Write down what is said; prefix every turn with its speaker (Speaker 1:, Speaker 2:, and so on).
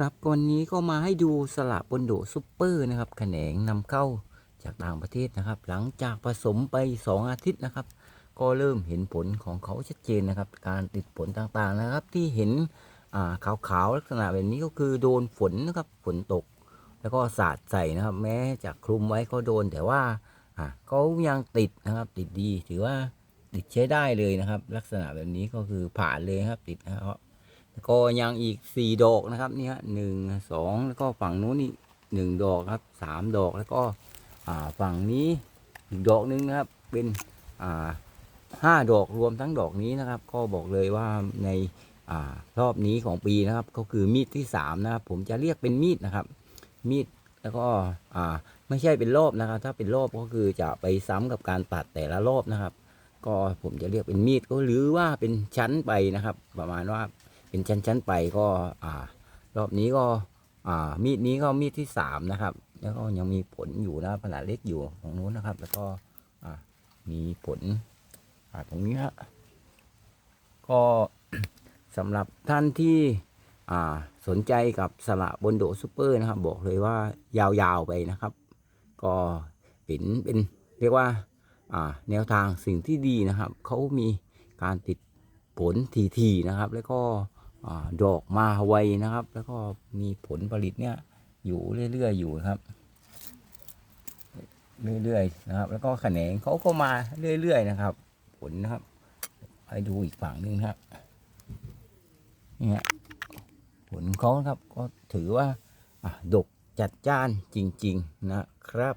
Speaker 1: ครับวันนี้ก็มาให้ดูสละบนโดซุปเปอร์นะครับแขนงนำเข้าจากต่างประเทศนะครับ หลังจากผสมไป 2 อาทิตย์นะครับ ก็เริ่มเห็นผลของเขาชัดเจนนะครับ การติดผลต่างๆนะครับ ที่เห็นขาวๆลักษณะแบบนี้ก็คือโดนฝนนะครับฝนตก แล้วก็สาดใส่นะครับ แม้จะคลุมไว้ก็โดนแต่ว่าอ่าเขายังติดนะครับติดดีถือว่าติดใช้ได้เลยนะครับ ลักษณะแบบนี้ก็คือผ่านเลยครับติดนะครับ ก็ยังอีกสี่ดอกนะครับนี่ฮะหนึ่งสองแล้วก็ฝั่งนู้นนี่หนึ่งดอกครับสามดอกแล้วก็ฝั่งนี้อีกดอกหนึงนะครับเป็นห้าดอกรวมทั้งดอกนี้นะครับ ก็บอกเลยว่าในอารอบนี้ของปีนะครับ ก็คือมีดที่สามนะครับ ผมจะเรียกเป็นมีดนะครับ มีดแล้วก็อ่าไม่ใช่เป็นรอบนะครับ ถ้าเป็นรอบก็คือจะไปซ้ำกับการตัดแต่ละรอบนะครับ ก็ผมจะเรียกเป็นมีดก็หรือว่าเป็นชั้นไปนะครับ ประมาณว่า เป็นชั้นๆไปก็อ่ารอบนี้ก็อ่ามีดนี้ก็มีดที่สามนะครับ แล้วก็ยังมีผลอยู่นะขนาดเล็กอยู่ตรงนู้นนะครับ แล้วก็อ่ามีผลอ่าตรงนี้ฮะก็สำหรับท่านที่อ่าสนใจกับสละบนโดซูเปอร์นะครับ บอกเลยว่ายาวๆไปนะครับ ก็เป็นเป็นเรียกว่าอ่าแนวทางสิ่งที่ดีนะครับเขามีการติดผลทีๆนะครับ แล้วก็ ดอกมาไวนะครับ แล้วก็มีผลผลิตเนี่ยอยู่เรื่อยๆอยู่ครับ เรื่อยๆนะครับ แล้วก็แขนงเขาก็มาเรื่อยๆนะครับ ผลนะครับไปดูอีกฝั่งหนึงนะครับนี่ฮะผลเขาครับก็ถือว่าอะดกจัดจ้านจริง ๆ นะครับ